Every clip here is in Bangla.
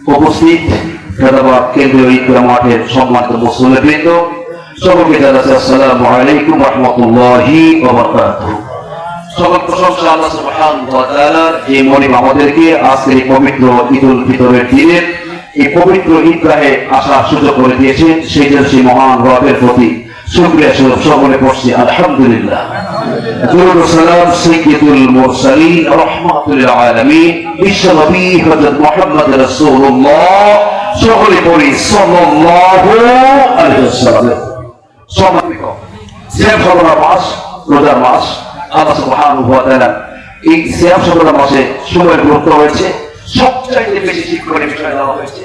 উপস্থিত ফেদাবাদ কেন্দ্রীয় মাঠের সম্মানিত জানাচ্ছি আসসালামু আলাইকুম রহমতুল্লাহি প্রশংসা আল্লাহ সুবহানাহু ওয়া তাআলার আমাদেরকে আজকের পবিত্র ঈদুল ফিতরের এই পবিত্র ঈদগাহে আসার সুযোগ করে দিয়েছেন। সেই জন্য সেই মহান রবের প্রতি শুকরিয়া স্বরূপ সকলে পড়ছি আলহামদুলিল্লাহ রোজার মাস আল্লাহ সুবহানাহু ওয়া এই সিয়াম সরবরাহ মাসে সময়ের গুরুত্ব হয়েছে সবচাইতে বেশি শিক্ষণীয় বিষয় দেওয়া হয়েছে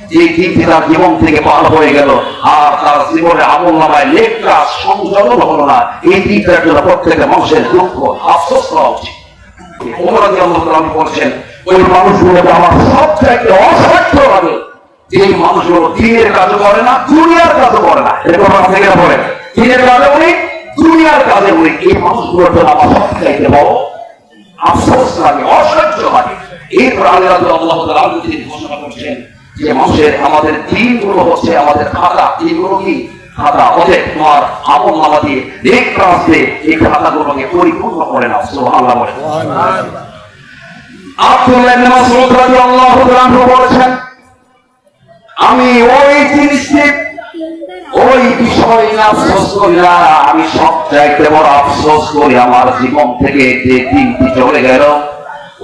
যে দিনটি তার জীবন থেকে পার হয়ে গেল। আর তার জীবনে আমল নামায় লেখটা সংযোজন হলো না। এই দিনটার জন্য প্রত্যেকটা মানুষের দুঃখ, আফসোস করা উচিত। আমার সবচাইতে থেকে বলে। এই মানুষগুলোর জন্য অসহ্য ঘোষণা করছেন হচ্ছে আমাদের খাতা। কি খাতা? তোমার দিয়ে দিয়ে এই পরিপূর্ণ করে বলে আমি ওই জিনিসটি ওই বিষয় নিয়ে আফসোস করি না। আমি সব চাইতে বড় আফসোস করি আমার জীবন থেকে যে দিনটি চলে গেল।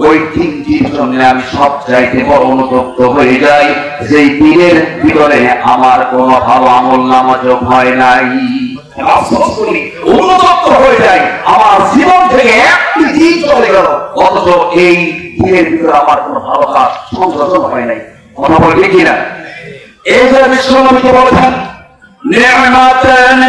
ওই দিনটির জন্য আমি সব চাইতে বড় অনুতপ্ত হয়ে যাই। যেই দিনের ভিতরে আমার কোনো ভালো আমল নামাজ হয় নাই। অনুতপ্ত হয়ে যাই। আমার জীবন থেকে একটি দিন চলে গেল। অথচ এই ভিতরে আমার কোনো ভালো কাজ হয় নাই। কথা বলবে কিনা এই যে বিশ্বনবীকে বলেছেন, নিয়ামাতান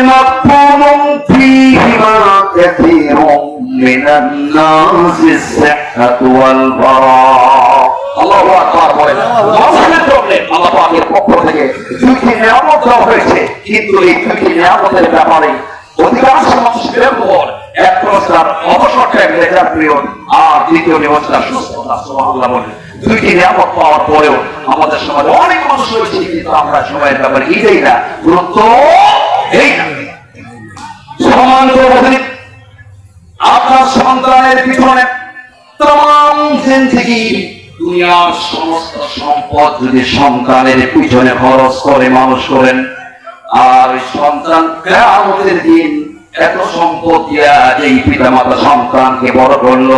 من الناس الصحة والبراء আল্লাহু আকবার বলেন মানুষের জন্য আল্লাহ পাকের পক্ষ থেকে দুইটি নিয়ামত দেওয়া হয়েছে কিন্তু এই দুইটি নিয়ামতের ব্যাপারে অধিকাংশ মানুষ ব্যবহার এক প্রস্তার অবসর টাইম লেজার পিরিয়ড আর দ্বিতীয় নিয়ম তার সুস্থতা সুবহানাল্লাহ বলেন দুইটি নিয়ামত পাওয়ার পরেও আমাদের সমাজে অনেক মানুষ রয়েছে কিন্তু আমরা সময়ের ব্যাপারে ইদেই না গুরুত্ব এই না সমান উপস্থিত আপনার সন্তানের পিছনে তাম জিন্দেগি দুনিয়ার সমস্ত সম্পদ যদি সন্তানের পিছনে খরচ করে, মানুষ করেন, আর সন্তান কেয়ামতের দিন এত সম্পদ দিয়া যেই পিতা মাতা সন্তানকে বড় করল,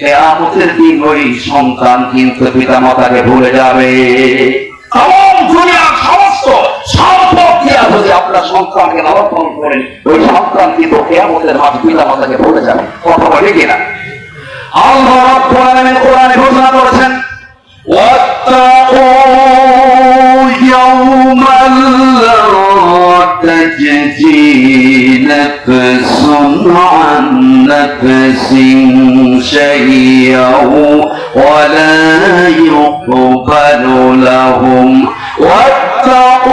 কেয়ামতের দিন ওই সন্তান কিন্তু পিতা মাতাকে ভুলে যাবে। তাম দুনিয়ার সমস্ত সম্পদ দিয়া যদি আপনার সন্তানকে লালন পালন করেন ওই সন্তান কিন্তু কেয়ামতের মাঝে পিতা মাতাকে ভুলে যাবে কথা বলে কিনা আল্লাহ রাব্বুল আলামিন কোরআনে ঘোষণা করেছেন واتقوا يوما لا تجزي نفس عن نفس شيئا ولا يقبل لهم واتقوا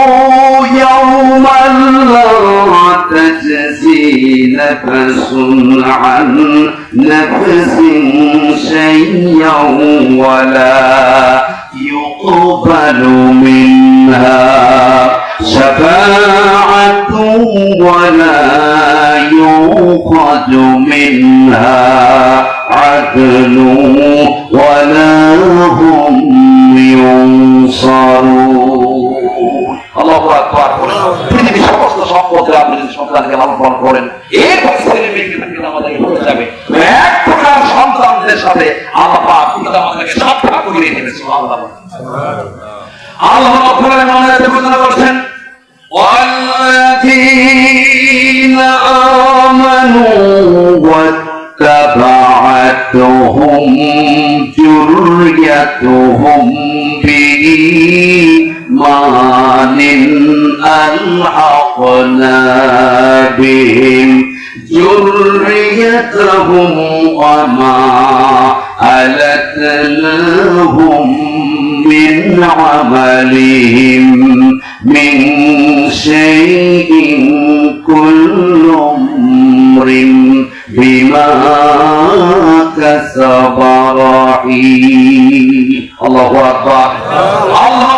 نفس عن نفس شيئا ولا يقبل منها شفاعة ولا يؤخذ منها عدل ولا هم ينصرون. পৃথিবীর সমস্ত সম্পদের আপনি যদি সন্তানকে লালন পালন করেন এরপর ছেলে মেয়েকে তাকে আমাদেরকে ভুলে যাবে এক প্রকার সন্তানদের সাথে আল্লাহ পাক পিতা মাতাকে সাক্ষাৎ করিয়ে দেবে সুবহানাল্লাহ আল্লাহ রাব্বুল আলামিন আমাদের ঘোষণা করছেন والذين آمنوا واتبعتهم ذريتهم بإيمان غفران ألحقنا بهم. ذريتهم وما ألتناهم من عملهم من شيء كل امرئ بما كسب رحيم الله أكبر. الله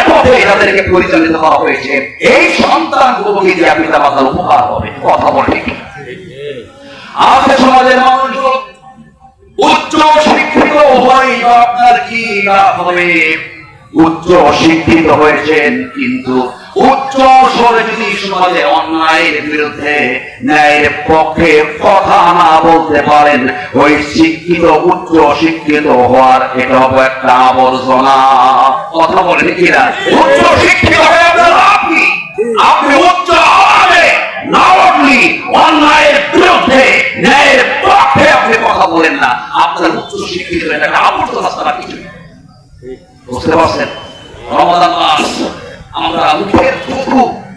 পথে তাদেরকে পরিচালিত করা হয়েছে। এই সন্তান গুলোকে দিয়ে পিতা মাতার উপকার হবে। কথা বলে আমাদের সমাজের মানুষ উচ্চ শিক্ষিত হয় আপনার কি লাভ হবে? উচ্চ শিক্ষিত হয়েছেন কিন্তু উচ্চ স্বরে যদি সমাজে অন্যায়ের বিরুদ্ধে ন্যায়ের পক্ষে কথা না বলতে পারেন। ওই শিক্ষিত, উচ্চ শিক্ষিত হওয়ার এটাও একটা আবর্জনা। কথা বলেন কিনা? উচ্চ শিক্ষিত হয়ে কি? আপনি উচ্চ আওয়াজে না উঠলি অন্যায়ের বিরুদ্ধে ন্যায়ের পক্ষে আপনি কথা বলেন না, আপনার উচ্চ শিক্ষিত এটা একটা আবর্জনা ছাড়া কিছু বুঝতে পারছেন? রমাদান মাস। আমরা মুখের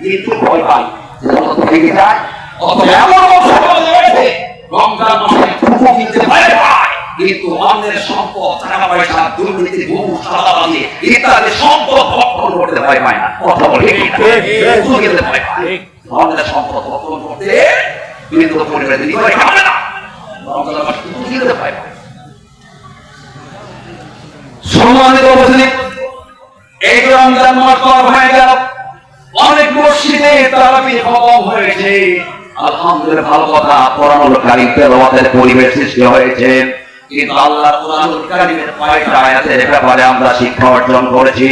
কিন্তু ভয় পাই। থেকে যায় এমন রয়েছে, রমজান মাসে কিনতে ভয় পায়। কিন্তু অন্যের সম্পদ টাকা পয়সা দুর্নীতি ঘুষ চাঁদাবাজি ইত্যাদি সম্পদ ভক্ষণ করতে ভয় পায় না। কথা বলে কি না? ভয় পায়। অন্যের সম্পদ ভক্ষণ করতে না। রমজান মাস ভয় পায়। সম্মানিত উপস্থিতি এই রমজান মাস পার হয়ে গেল। অনেক মসজিদে তারাবি খতম হয়েছে। আলহামদুলিল্লাহ, ভালো কথা। কোরআনুল কারীম তেলাওয়াতের পরিবেশ সৃষ্টি হয়েছে। কিন্তু আল্লাহর কোরআনুল কারীমের কয়েকটা আয়াতের ব্যাপারে আমরা শিক্ষা অর্জন করেছি।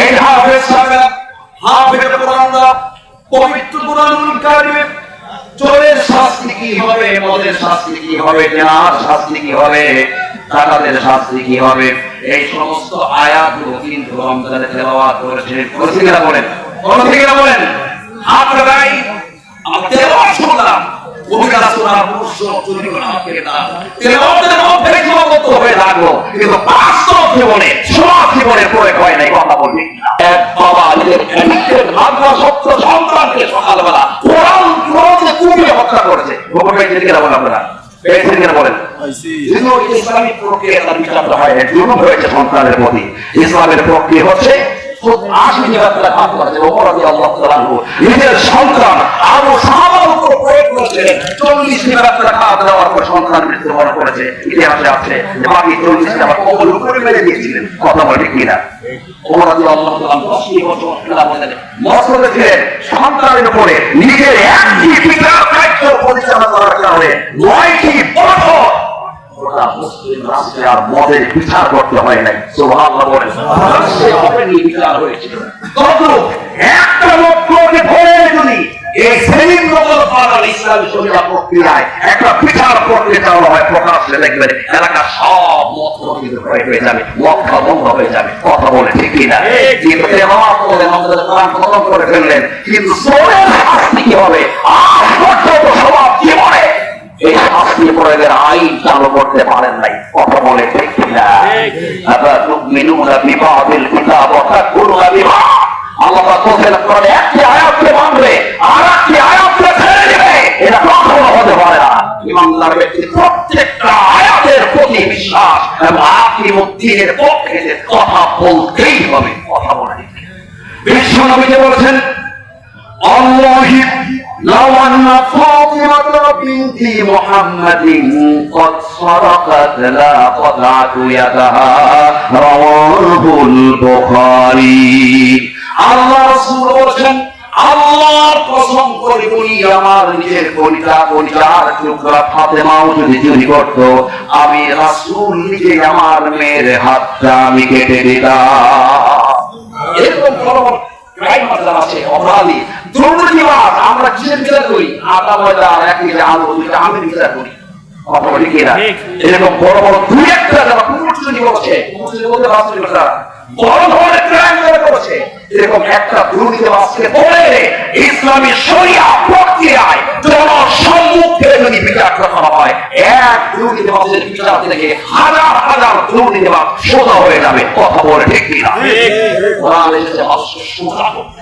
এই হাফেজ সাহেব, হাফেজ কোরআনরা, পবিত্র কোরআনুল কারিমে চোরের শাস্তি কি হবে, মদের শাস্তি কি হবে, জেনার শাস্তি কি হবে? টাকাদের শাস্তি কি হবে? এই সমস্ত আয়াতগুলো কিন্তু রমজানে তেলাওয়াত করেছে। করেছে বলেন? বলো ঠিক না বলেন আপনারাই তেলাওয়াত শুনলাম সকালবেলা কোরআন কোরআনে করেছে। বলেন। ইসলামিক প্রক্রিয়া তার হয় হয় জুলুম হয়েছে সন্তানের প্রতি। ইসলামের প্রক্রিয়া হচ্ছে নিজের কথা বলে কিনা? সন্তানের উপরে নিজের একটি দায়িত্ব পরিচালনা করার কারণে নয়টি গোটা মুসলিম রাষ্ট্রে আর মদের বিচার করতে হয় নাই। সুবহানাল্লাহ বলেন। বিচার হয়েছিল। একটা লোককে ধরে যদি এই সেলিম নগর পাড়ার ইসলামী শরিয়া প্রক্রিয়ায় একটা বিচার করতে চাওয়া হয় প্রকাশ্যে দেখবেন এলাকার সব মত হয়ে যাবে বন্ধ হয়ে যাবে। কথা বলে ঠিক কিনা কিন্তু তেলাওয়াত করে আমাদের কোরআন খতম করে ফেললেন। কিন্তু সোরের শাস্তি কি হবে? আজ পর্যন্ত সমাজ জীবনে এই শাস্তি প্রয়োগের আইন চালু করতে পারেন নাই কথা বলে ঠিক কিনা? তুমিনুনা বিবাহিল কিতাব অর্থাৎ গুরু বিবাহ আল্লাহ কোসেন করে একটি আয়াতকে মানবে আর একটি আয়াতকে ছেড়ে দিবে। এটা কখনো হতে পারে না। ইমানদার ব্যক্তি প্রত্যেকটা আয়াতের প্রতি বিশ্বাস এবং আপনি মুক্তির পক্ষে কথা বলতেই হবে কথা বলে বিশ্বনবীকে বলেছেন অল্লাহিক لو أن فاطمة بنت محمد قد سرقت لا قطعت يدها رواه البخاري আল্লাহ রাসূল বলেছেন আল্লাহর কসম করে বলি আমার নিজের কলিজা কলিজার টুকরা ফাতেমাও যদি চুরি করত আমি রাসূল নিজে আমার মেয়ের হাতটা আমি কেটে দিতাম এরকম বড় বড় ক্রাইম যারা আছে অপরাধী আমরা কিসের বিচার করি? আটা ময়দা আর এক কেজি আলু দুইটা আমের বিচার করি। কথা বলি কি এরকম বড় বড় দুই একটা যারা কুমুরচুরি করছে কুমুরচুরি বলতে বাস্তব কথা বড় ধরনের ক্রাইম যারা করেছে এরকম একটা দুর্নীতিবাজকে ধরে ইসলামী শরিয়া প্রক্রিয়ায় জনসম্মুখে যদি বিচার করা হয় এক দুর্নীতিবাজের বিচার থেকে হাজার হাজার দুর্নীতিবাজ সোজা হয়ে যাবে। কথা বলে ঠিক কিনা? কোরআন এসেছে সোজা করতে।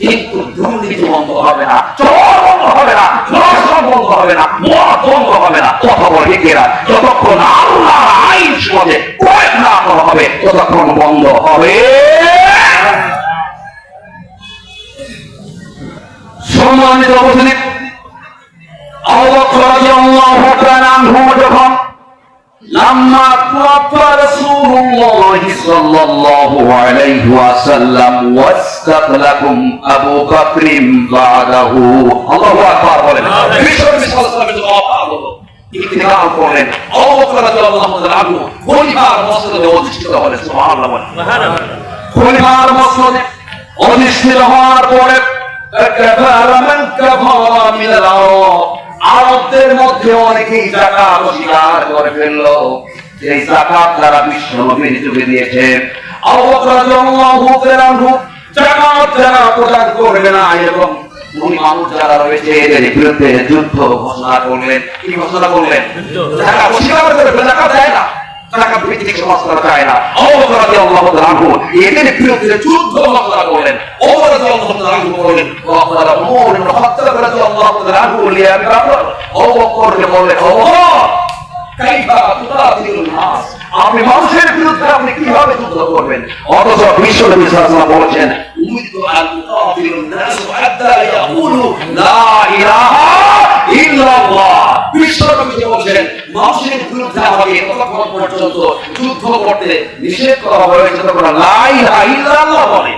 কিন্তু দুর্নীতি বন্ধ হবে না বন্ধ হবে না ধর্ষণ বন্ধ হবে না বন্ধ হবে না। বলে কেরা যতক্ষণ আল্লাহ আইন সমাজে প্রয়োগ না হবে, ততক্ষণ বন্ধ হবে। সম্মানিত অবস্থানে যখন لما توفى رسول الله صلى الله عليه وسلم واستخلفهم ابو بكر بعده الله اكبر বলেন বিশ্ব নবী সাল্লাল্লাহু আলাইহি ওয়াসাল্লামের ওয়াফাত হলো ইন্তেকাল করলেন আবু বকর রাদিয়াল্লাহু তাআলা আনহু খলিফার মসনদে অধিষ্ঠিত হলেন সুবহানাল্লাহ বলেন খলিফার মসনদে অধিষ্ঠিত হওয়ার পরে কাফার মান কাফারা মিনাল আরব আরবদের মধ্যে অনেকেই জাকাত অস্বীকার করে ফেলল। এই জাকাত তারা বিশ্ব নবীর যুগে দিয়েছে, আবু রাদিয়াল্লাহু তাআলা আনহু লিয়া বকর আবু বকরকে কাইফা তুকাতিলুন আপনি মানুষের বিরুদ্ধে আপনি কীভাবে যুদ্ধ করবেন? অথচ বিশ্ব বলেছেন মানুষের বিরুদ্ধে আমাকে ততক্ষণ পর্যন্ত যুদ্ধ করতে নিষেধ করা হয়েছে, তখন লা ইলাহা ইল্লাল্লাহ বলে।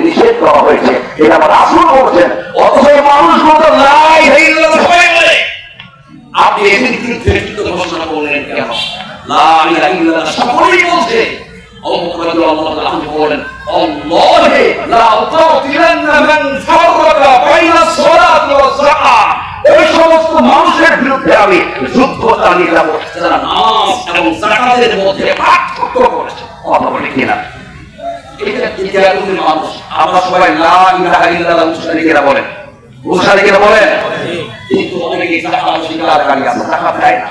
নিষেধ করা হয়েছে। এটা আমার আসল অথচ সবাই বলে। আপনি এদের বিরুদ্ধে ঘোষণা করলেন কেন? সকলেই বলছে। মান মানুষের বিরুদ্ধে আমি যুদ্ধ চালিয়ে যাব। যারা এবং জাকাতের মধ্যে পার্থক্য করেছে। কথা বলে কিনা? আমরা সবাই বলেন। মুশরিকেরা বলেন কিন্তু অনেকে জাকাত স্বীকারকারী আছে জাকাত দেয় না।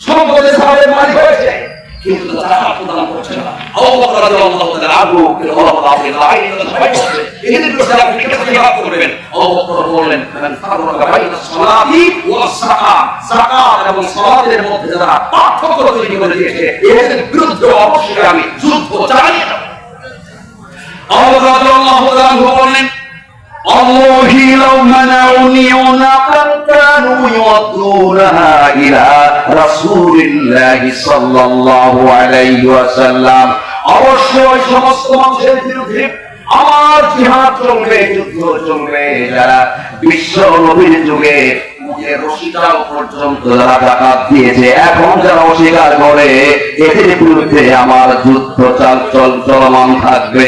সম্পদের কিন্তু জাকাত প্রদান করছে না আবু বকর রাদিয়াল্লাহু তাআলা আনহু বলা আপনি লা ইলাহা ইল্লাল্লাহ বলছে এদের বিরুদ্ধে আপনি আবু বকর যারা পার্থক্য তৈরি আমি যুদ্ধ চালিয়ে যাব আবু বকর রাদিয়াল্লাহু তাআলা الله لو منعوني عناقا كانوا يودونها إلى رسول الله صلى الله عليه وسلم অবশ্যই সমস্ত মানুষের বিরুদ্ধে আমার জিহাদ চলবে যুদ্ধ চলবে যারা বিশ্ব নবীর যুগে মুখে রশিটাও পর্যন্ত যারা জাকাত দিয়েছে এখন যারা অস্বীকার করে এদের বিরুদ্ধে আমার যুদ্ধ চাল চল চলমান থাকবে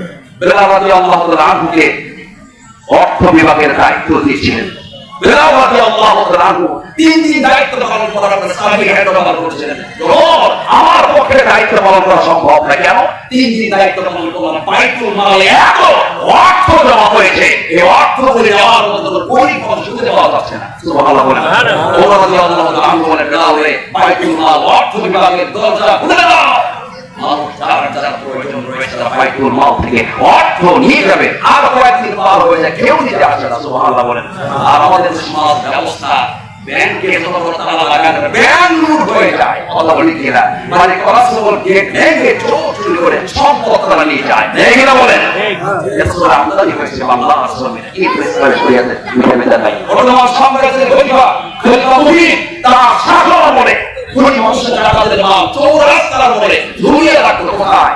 বেলাল আনহুকে অর্থ বিভাগের দায়িত্ব দিয়েছিলেন। বেলাল রাদিয়াল্লাহু তাআলা আনহু তিন দিন দায়িত্ব পালন করার পরে সাহাবী হেডওভার করেছিলেন। আমার পক্ষে দায়িত্ব পালন করা সম্ভব না কেন? তিন দিন দায়িত্ব পালন করলাম। বাইতুল মালে এত অর্থ জমা হয়েছে এই অর্থ করে যাওয়ার মতো গরিব মানুষ শুনতে যাচ্ছে না। সুবহানাল্লাহ বলেন। ওমর রাদিয়াল্লাহু তাআলা আনহু বলেন বেলাল বাইতুল মাল অর্থ বিভাগের দরজা খুলে দাও। মানুষ যার যার প্রয়োজন রয়েছে। তারা বাইতুল মাল থেকে অর্থ নিয়ে যাবে। আর কয়েকদিন পার হয়ে যায় কেউ নিতে আসে না সুবহানাল্লাহ বলেন। আর আমাদের সমাজ ব্যবস্থা ব্যাংকে ছোট তালা লাগানো ব্যাংক লুট হয়ে যায়। কথা বলি কিনা মানে কনস্টেবল গেট ভেঙে চোর চুরি করে সম্পদ তারা নিয়ে যায়। এই কিনা বলেন? এত করে আমদানি হয়েছে বাংলা আশ্রমে। কি প্রেসক্রাইব করিয়াছে মিঠে মেধা নাই। বর্তমান সাম্রাজ্যের খলিফা খলিফা মুহিত তার শাসন আমলে ধনী মানুষের টাকাদের মাল চৌরাস্তার মোড়ে ঝুলিয়ে রাখতো কোথায়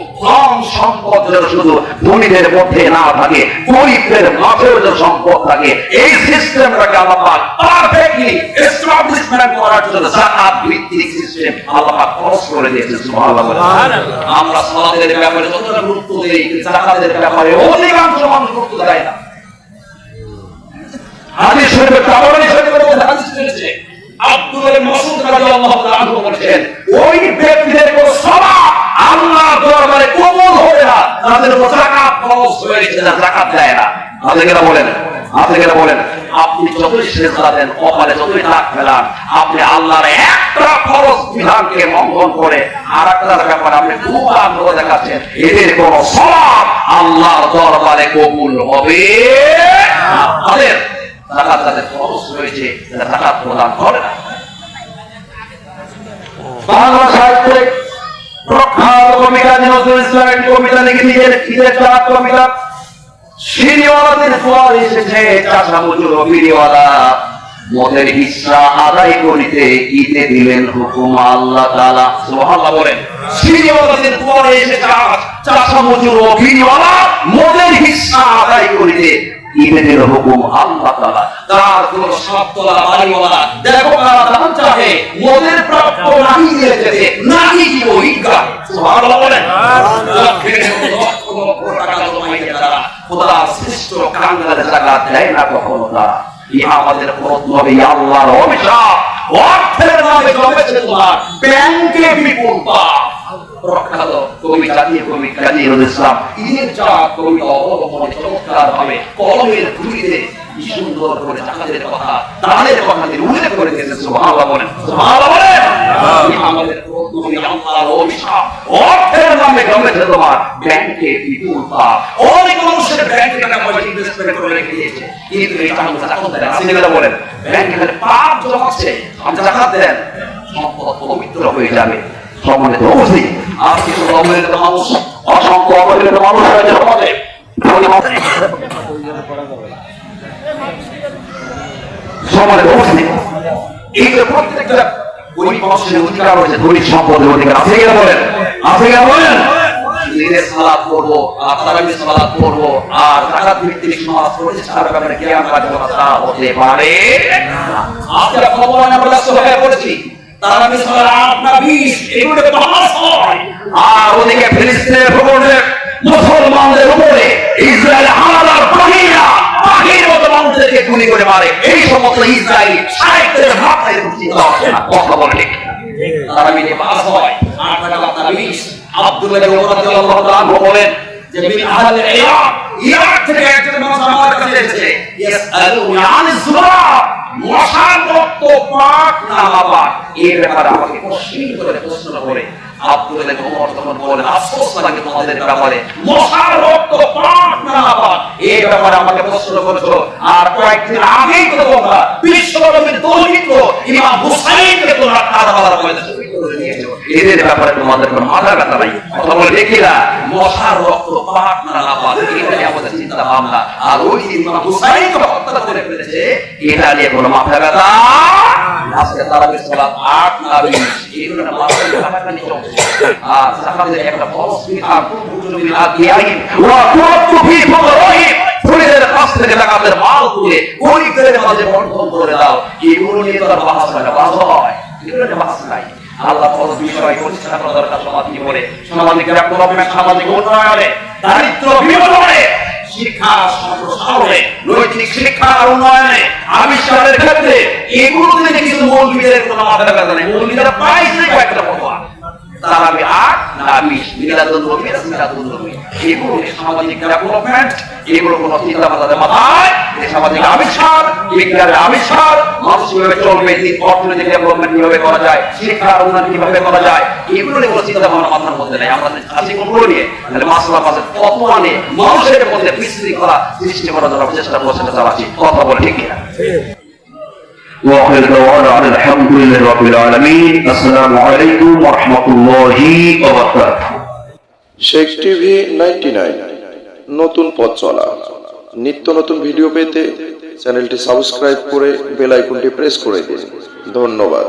ধন সম্পদ যেন শুধু ধনীদের মধ্যে না থাকে গরিবদের মাঝেও যেন সম্পদ থাকে এই সিস্টেমটাকে আল্লাহ পারফেক্টলি এস্টাবলিশমেন্ট করার জন্য জাকাত ভিত্তিক সিস্টেম আল্লাহ খরচ করে দিয়েছেন সুবহানাল্লাহ আমরা সালাতের ব্যাপারে যতটা গুরুত্ব দেই জাকাতের ব্যাপারে অধিকাংশ মানুষ গুরুত্ব দেয় না। হাদিস শরীফে তাবরানী শরীফের মধ্যে হাদিস রয়েছে আব্দুল মাসউদ রাদিয়াল্লাহু তাআলা ওই ব্যক্তিদের সওয়াব আল্লাহর দরবারে কবুল না। তাদের উপর যাকাত হয়েছে না যাকাত দেয় না। আপনি বলেন? আপনি কেন বলেন? আপনি দেন কপালে ফেলান আপনি আল্লাহর একটা খরচ বিধানকে লঙ্ঘন করে আর একটা ব্যাপারে আপনি খুব আগ্রহ দেখাচ্ছেন, এদের কোন সওয়াব আল্লাহর দরবারে কবুল হবে না। জাকাত তাদের খরচ তারা জাকাত প্রদান করে না। বাংলা সাহিত্যে প্রখ্যাত কবিতা নজরুল ইসলাম কবিতা লিখে নিজের নিজের চার কবিতা। সিরিওয়ালাদের পর এসেছে চাষা দিলেন হুকুম আল্লাহ বলেন সিরিওয়ালাদের পর এসে চাষা মজুর বিরিওয়ালা মদের হিস্সা আদায় করিতে দিল হুকুম আল্লাহ তাআলা। তার কোন সবতলা বাড়িওয়ালা দেখো কারা দান চাহে মদের প্রাপ্য নাহি দিয়েছে নাহি দিব ইজ্ঞা সুবহানাল্লাহ বলেন। লক্ষের লক্ষ লক্ষ টাকা জমাইতে তারা খোদার সৃষ্ট কাঙ্গালে জাকাত দেয় না কখনো তারা ইহা আমাদের প্রশ্ন আল্লাহর অভিশাপ। অর্থের নামে জমেছে তোমার। ব্যাংকে বিপুল পাপ। প্রখ্যাত কবি জাতীয় কবি কাজী ইসলাম। ঈদের যা কবিতা অবলম্বনে চমৎকার ভাবে কলমের ধুলিতে কি সুন্দর করে জাকাতের কথা দানের কথা তিনি উল্লেখ করে দিয়েছেন, সুবহানাল্লাহ বলেন। সুবহানাল্লাহ বলেন! পাপ। জমাচ্ছে পবিত্র হয়ে যাবে। সম্মানিত আর কিছু অবহেলিত মানুষ অসংখ্য অবহেলিত মানুষ রয়েছে সমাজে সমাজে উপস্থিত এই যে প্রত্যেকটা গরিব মানুষের অধিকার রয়েছে ধনী সম্পদের অধিকার। আপনি কেন বলেন? আপনি কেন বলেন? নিজের সালাদ করব আর তারাবি সালাদ করব আর জাকাত ভিত্তিক সমাজ প্রতিষ্ঠার ব্যাপারে জ্ঞান রাখব হতে পারে না। আপনারা খবর আমরা ব্যস্ত হয়ে পড়েছি। তারাবি সালাদ আট না বিশ এগুলো পাস আর ওদিকে ফিলিস্তিনের ভূখণ্ডে, মুসলমানদের উপরে ইসরায়েল হামলার বাহিরা বাহির মতো মানুষদেরকে গুলি করে মারে। এই সমস্ত ইসরায়েল সাহিত্যের মাথায় চিন্তা হচ্ছে কথা বলে ঠিক তারাবিতে আট টাকা আপনারা আব্দুল্লাহ মশার রক্ত পাক না বাবা। এর ব্যাপারে আমাকে প্রশ্ন করে প্রশ্ন করে ব্যাপারে। মশার রক্ত পাক না পাক। এটাই আমাদের চিন্তা ভাবনা। আর ওই ইমাম হুসাইনকে হত্যা করে ফেলেছে, এটা নিয়ে কোনো মাথা ব্যথা আজকে তারাবির করে দাও। এগুলো নিয়ে তো বাহাস না, বাহাস এগুলো নিয়ে বাহাস নাই। আল্লাহ বড় বিষয় পরিষ্কার করা দরকার সমাজ জীবনে সামাজিক ডেভেলপমেন্ট সামাজিক উন্নয়নে দারিদ্র শিক্ষা সম্প্রসারণে নৈতিক শিক্ষার উন্নয়নে আবিষ্কারের ক্ষেত্রে এগুলো থেকে কিছু মৌলবীদের কোনো মাথা ব্যথা নেই। মৌলবীরা পাইছে কয়েকটা ফতোয়া। আট মিলাদুল মিলাদুল এগুলো সামাজিক ডেভেলপমেন্ট এগুলো চিন্তা মাথায় সামাজিক আবিষ্কার, বিজ্ঞানের আবিষ্কার, মানুষ কীভাবে চলবে অর্থনৈতিক ডেভেলপমেন্ট কীভাবে করা যায়, শিক্ষার উন্নয়ন কীভাবে করা যায়, এগুলো কোনো চিন্তা ভাবনা মাথার মধ্যে নেই। আমরা আছি কোনগুলো নিয়ে, তাহলে মাসলা মাসের ফতোয়া নিয়ে মানুষের মধ্যে বিশৃঙ্খলা সৃষ্টি করার জন্য চেষ্টা করছি চালাচ্ছি। কথা বলে ঠিক কিনা? واخر دعوانا ان الحمد لله رب العالمين السلام عليكم ورحمه الله وبركاته শেখ টিভি নাইনটি নতুন পথ চলা নিত্য নতুন ভিডিও পেতে চ্যানেলটি সাবস্ক্রাইব করে বেল আইকনটি প্রেস করে দিন ধন্যবাদ